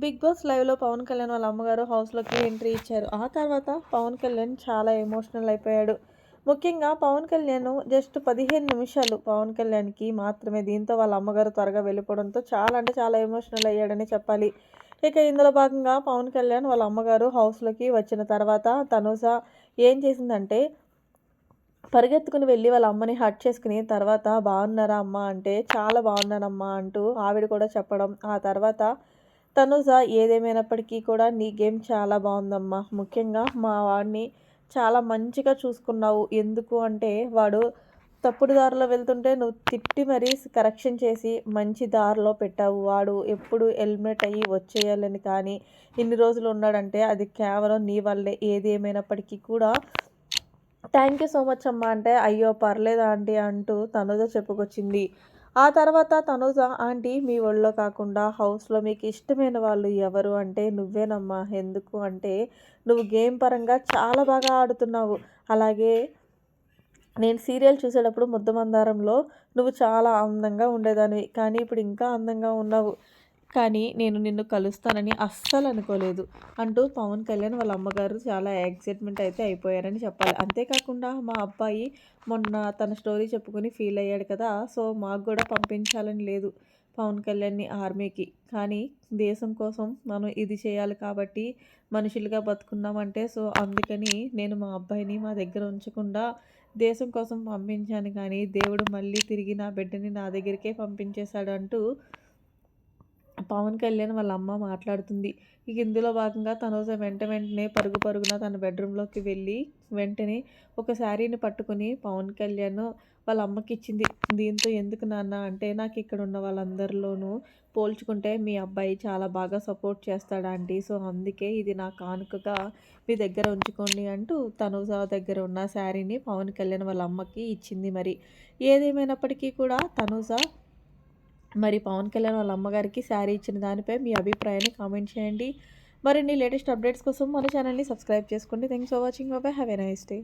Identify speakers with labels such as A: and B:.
A: Big boss లైవ్లో పవన్ కళ్యాణ్ వాళ్ళ అమ్మగారు హౌస్లోకి ఎంట్రీ ఇచ్చారు. ఆ తర్వాత పవన్ కళ్యాణ్ చాలా ఎమోషనల్ అయిపోయాడు. ముఖ్యంగా పవన్ కళ్యాణ్ జస్ట్ పదిహేను నిమిషాలు పవన్ కళ్యాణ్కి మాత్రమే దీంతో వాళ్ళ అమ్మగారు త్వరగా వెళ్ళిపోవడంతో చాలా అంటే చాలా ఎమోషనల్ అయ్యాడని చెప్పాలి. ఇక ఇందులో భాగంగా పవన్ కళ్యాణ్ వాళ్ళ అమ్మగారు హౌస్లోకి వచ్చిన తర్వాత తనుజ ఏం చేసిందంటే పరిగెత్తుకుని వెళ్ళి వాళ్ళ అమ్మని హట్ చేసుకుని తర్వాత బాగున్నారా అమ్మ అంటే చాలా బాగున్నానమ్మా అంటూ ఆవిడ కూడా చెప్పడం. ఆ తర్వాత తనుజ ఏదేమైనప్పటికీ కూడా నీ గేమ్ చాలా బాగుందమ్మా. ముఖ్యంగా మా వాడిని చాలా మంచిగా చూసుకున్నావు. ఎందుకు అంటే వాడు తప్పుడు దారిలో వెళ్తుంటే నువ్వు తిట్టి మరీ కరెక్షన్ చేసి మంచి దారిలో పెట్టావు. వాడు ఎప్పుడు హెల్మెట్ అయ్యి వచ్చేయాలని కానీ ఇన్ని రోజులు ఉన్నాడంటే అది కేవలం నీ వల్లే. ఏది ఏమైనప్పటికీ కూడా థ్యాంక్ యూ సో మచ్ అమ్మా. అంటే అయ్యో పర్లేదు ఆంటీ అంటూ తనుజ చెప్పుకొచ్చింది. ఆ తర్వాత తనుజ ఆంటీ మీ ఒళ్ళో కాకుండా హౌస్లో మీకు ఇష్టమైన వాళ్ళు ఎవరు అంటే నువ్వేనమ్మా. ఎందుకు అంటే నువ్వు గేమ్ పరంగా చాలా బాగా ఆడుతున్నావు. అలాగే నేను సీరియల్ చూసేటప్పుడు ముద్దమందారంలో నువ్వు చాలా అందంగా ఉండేదానివి. కానీ ఇప్పుడు ఇంకా అందంగా ఉన్నావు. కానీ నేను నిన్ను కలుస్తానని అస్సలు అనుకోలేదు అంటూ పవన్ కళ్యాణ్ వాళ్ళ అమ్మగారు చాలా ఎక్సైట్మెంట్ అయితే అయిపోయారని చెప్పాలి. అంతేకాకుండా మా అబ్బాయి మొన్న తన స్టోరీ చెప్పుకొని ఫీల్ అయ్యాడు కదా సో మాకు కూడా పంపించాలని లేదు పవన్ కళ్యాణ్ని ఆర్మీకి. కానీ దేశం కోసం మనం ఇది చేయాలి కాబట్టి మనుషులుగా బతుకున్నామంటే సో అందుకని నేను మా అబ్బాయిని మా దగ్గర ఉంచకుండా దేశం కోసం పంపించాను కానీ దేవుడు మళ్ళీ తిరిగి నా బిడ్డని నా దగ్గరికే పంపించేశాడు అంటూ పవన్ కళ్యాణ్ వాళ్ళ అమ్మ మాట్లాడుతుంది. ఇక ఇందులో భాగంగా తనోజ వెంట వెంటనే పరుగు పరుగున తన బెడ్రూమ్లోకి వెళ్ళి వెంటనే ఒక శారీని పట్టుకుని పవన్ కళ్యాణ్ వాళ్ళ అమ్మకి ఇచ్చింది. దీంతో ఎందుకు నాన్న? అంటే నాకు ఇక్కడ ఉన్న వాళ్ళందరిలోనూ పోల్చుకుంటే మీ అబ్బాయి చాలా బాగా సపోర్ట్ చేస్తాడా ఆంటీ సో అందుకే ఇది నా కానుకగా మీ దగ్గర ఉంచుకోండి అంటూ తనుజ దగ్గర ఉన్న శారీని పవన్ కళ్యాణ్ వాళ్ళ అమ్మకి ఇచ్చింది మరి. ఏదేమైనప్పటికీ కూడా తనుజ మరి పవన్ కళ్యాణ్ వాళ్ళ అమ్మగారికి శారీ ఇచ్చిన దానిపై మీ అభిప్రాయాన్ని కామెంట్ చేయండి. మరిన్ని లేటెస్ట్ అప్డేట్స్ కోసం మన ఛానల్ని సబ్స్క్రైబ్ చేసుకోండి. Thanks for watching bye bye have a nice day